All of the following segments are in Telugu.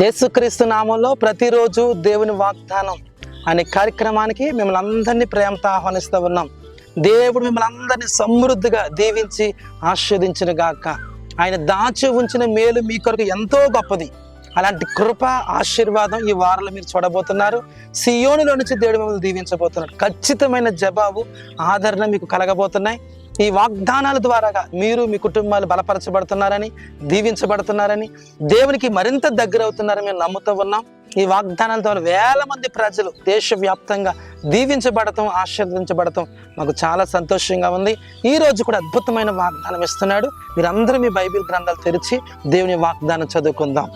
యేసుక్రీస్తు నామంలో ప్రతిరోజు దేవుని వాగ్దానం అనే కార్యక్రమానికి మిమ్మల్ని అందరినీ ప్రేమతో ఆహ్వానిస్తూ ఉన్నాం. దేవుడు మిమ్మల్ని అందరినీ సమృద్ధిగా దీవించి ఆస్వాదించిన గాక. ఆయన దాచి ఉంచిన మేలు మీ కొరకు ఎంతో గొప్పది. అలాంటి కృప ఆశీర్వాదం ఈ వారంలో మీరు చూడబోతున్నారు. సియోనిలో నుంచి దేవుడు మిమ్మల్ని దీవించబోతున్నారు ఖచ్చితమైన జవాబు ఆదరణ మీకు కలగబోతున్నాయి. ఈ వాగ్దానాల ద్వారాగా మీరు మీ కుటుంబాలు బలపరచబడుతున్నారని దీవించబడుతున్నారని దేవునికి మరింత దగ్గర అవుతున్నారని మేము నమ్ముతూ ఉన్నాం. ఈ వాగ్దానాల ద్వారా వేల మంది ప్రజలు దేశవ్యాప్తంగా దీవించబడటం ఆశీర్వదించబడటం మాకు చాలా సంతోషంగా ఉంది. ఈ రోజు కూడా అద్భుతమైన వాగ్దానం ఇస్తున్నాడు. మీరందరూ మీ బైబిల్ గ్రంథాలు తెరిచి దేవుని వాగ్దానం చదువుకుందాం.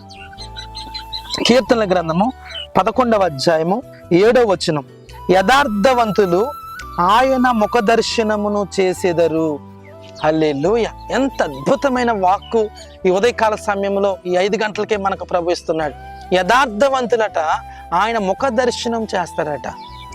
కీర్తనల గ్రంథము పదకొండవ అధ్యాయము ఏడవ వచనం. యథార్థవంతులు ఆయన ముఖ దర్శనమును చేసేదరు. హల్లెలూయ. ఎంత అద్భుతమైన వాక్కు ఈ ఉదయకాల సమయంలో ఈ ఐదు గంటలకే మనకు ప్రభు ఇస్తున్నాడు. యథార్థవంతులట ఆయన ముఖ దర్శనం చేస్తారట.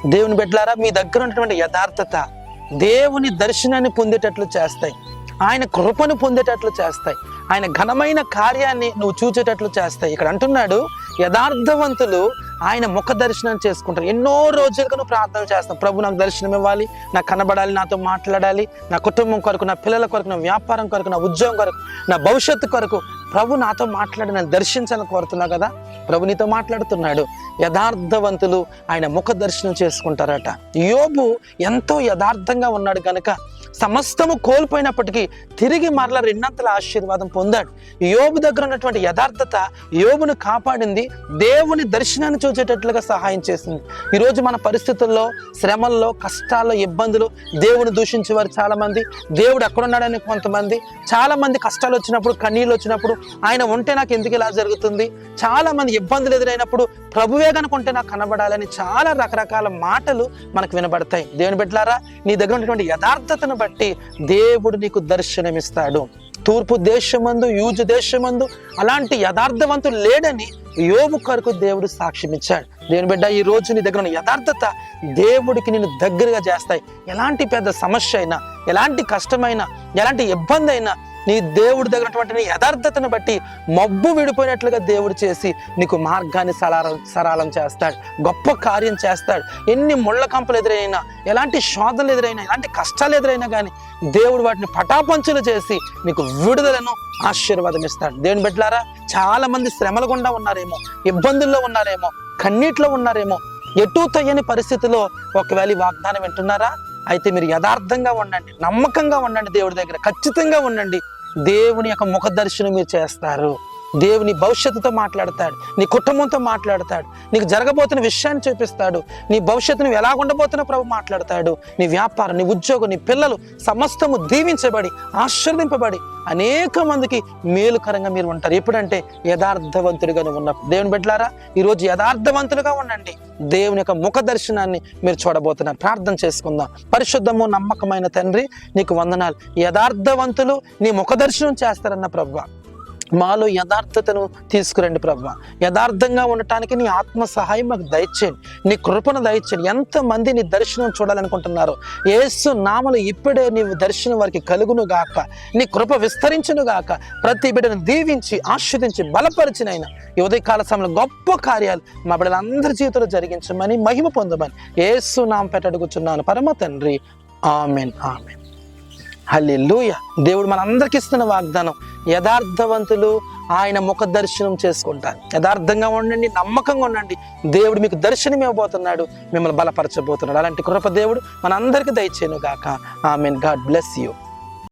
దేవుని బిడ్డలారా మీ దగ్గర ఉన్నటువంటి యథార్థత దేవుని దర్శనాన్ని పొందేటట్లు చేస్తాయి. ఆయన కృపను పొందేటట్లు చేస్తాయి. ఆయన ఘనమైన కార్యాన్ని నువ్వు చూచేటట్లు చేస్తాయి. ఇక్కడ అంటున్నాడు యథార్థవంతులు ఆయన ముఖ దర్శనం చేసుకుంటారు. ఎన్నో రోజులుగా నువ్వు ప్రార్థన చేస్తావు ప్రభు నాకు దర్శనం ఇవ్వాలి. నాకు కనబడాలి. నాతో మాట్లాడాలి. నా కుటుంబం కొరకు నా పిల్లల కొరకు నా వ్యాపారం కొరకు నా ఉద్యోగం కొరకు నా భవిష్యత్తు కొరకు ప్రభు నాతో మాట్లాడి నన్ను దర్శించాలని కోరుతున్నావు కదా? ప్రభు నీతో మాట్లాడుతున్నాడు. యథార్థవంతులు ఆయన ముఖ దర్శనం చేసుకుంటారట. యోబు ఎంతో యథార్థంగా ఉన్నాడు కనుక సమస్తము కోల్పోయినప్పటికీ తిరిగి మరల రెండంతల ఆశీర్వాదం పొందాడు. యోబు దగ్గర ఉన్నటువంటి యథార్థత యోబును కాపాడింది. దేవుని దర్శనాన్ని చూచేటట్లుగా సహాయం చేసింది. ఈరోజు మన పరిస్థితుల్లో శ్రమల్లో కష్టాల్లో ఇబ్బందులు దేవుని దూషించే వారు దేవుడు ఎక్కడున్నాడని కొంతమంది చాలామంది కష్టాలు వచ్చినప్పుడు కన్నీళ్ళు వచ్చినప్పుడు ఆయన ఉంటే నాకు ఎందుకు ఇలా జరుగుతుంది? చాలామంది ఇబ్బందులు ఎదురైనప్పుడు ప్రభువే కనుకుంటే నాకు కనబడాలని చాలా రకరకాల మాటలు మనకు వినబడతాయి. దేవుని బిడ్డలారా నీ దగ్గర ఉన్నటువంటి యథార్థతను బట్టి దేవుడు నీకు దర్శనమిస్తాడు. తూర్పు దేశమందు యూజు దేశమందు అలాంటి యథార్థవంతుడు లేడని యోబు కొరకు దేవుడు సాక్ష్యం ఇచ్చాడు దేవుని బిడ్డ ఈ రోజు నీ దగ్గర యథార్థత దేవుడికి నేను దగ్గరగా చేస్తాయి. ఎలాంటి పెద్ద సమస్య అయినా ఎలాంటి కష్టమైనా ఎలాంటి ఇబ్బంది అయినా నీ దేవుడి దగ్గర నీ యథార్థతను బట్టి మబ్బు విడిపోయినట్లుగా దేవుడు చేసి నీకు మార్గాన్ని సలారం సరళం చేస్తాడు గొప్ప కార్యం చేస్తాడు. ఎన్ని ముళ్ళ కంపలు ఎదురైనా ఎలాంటి శోధనలు ఎదురైనా ఎలాంటి కష్టాలు ఎదురైనా కానీ దేవుడు వాటిని పటాపంచులు చేసి నీకు విడుదలను ఆశీర్వాదం ఇస్తాడు. దేవుని బిడ్డలారా చాలా మంది శ్రమల గుండా ఉన్నారేమో ఇబ్బందుల్లో ఉన్నారేమో కన్నీట్లో ఉన్నారేమో. ఎటూ తయ్యని పరిస్థితిలో ఒకవేళ ఈ వాగ్దానం వింటున్నారా? అయితే మీరు యథార్థంగా ఉండండి. నమ్మకంగా ఉండండి దేవుడి దగ్గర. ఖచ్చితంగా ఉండండి. దేవుని యొక్క ముఖ దర్శనం మీరు చేస్తారు. దేవుని భవిష్యత్తుతో మాట్లాడతాడు నీ కుటుంబంతో మాట్లాడతాడు నీకు జరగబోతున్న విషయాన్ని చూపిస్తాడు నీ భవిష్యత్తును ఎలా ఉండబోతున్న ప్రభు మాట్లాడతాడు నీ వ్యాపారం నీ ఉద్యోగం నీ పిల్లలు సమస్తము దీవించబడి ఆశీర్వదింపబడి అనేక మందికి మేలుకరంగా మీరు ఉంటారు. ఎప్పుడంటే యథార్థవంతుడిగా నువ్వు ఉన్నప్పుడు. దేవుని బిడ్డలారా ఈరోజు యథార్థవంతులుగా ఉండండి. దేవుని యొక్క ముఖ దర్శనాన్ని మీరు చూడబోతున్నారు. ప్రార్థన చేసుకుందాం. పరిశుద్ధము నమ్మకమైన తండ్రి నీకు వందనాలు. యథార్థవంతులు నీ ముఖ దర్శనం చేస్తారన్న ప్రభు మాలో యథార్థతను తీసుకురండి ప్రభు. యథార్థంగా ఉండటానికి నీ ఆత్మ సహాయం మాకు దయచేయండి. నీ కృపను దయచేయండి. ఎంతమంది నీ దర్శనం చూడాలనుకుంటున్నారో ఏసు నామలు ఇప్పుడే నీవు దర్శనం వారికి కలుగును గాక. నీ కృప విస్తరించును గాక. ప్రతి బిడ్డను దీవించి ఆస్వాదించి ఆయన ఈ ఉదయకాల సమయంలో గొప్ప కార్యాలు మా బిడ్డలందరి జీవితంలో జరిగించమని మహిమ పొందమని ఏసు నామ పెట్టడుగుచున్నాను పరమ తండ్రి. Amen amen. హల్లెలూయ. దేవుడు మనందరికి ఇస్తున్న వాగ్దానం. యథార్థవంతులు ఆయన ముఖ దర్శనం చేసుకుంటారు. యథార్థంగా ఉండండి నమ్మకంగా ఉండండి. దేవుడు మీకు దర్శనం ఇవ్వబోతున్నాడు మిమ్మల్ని బలపరచబోతున్నాడు. అలాంటి కృప దేవుడు మనందరికీ దయచేయను గాక ఆమెన్. God bless you.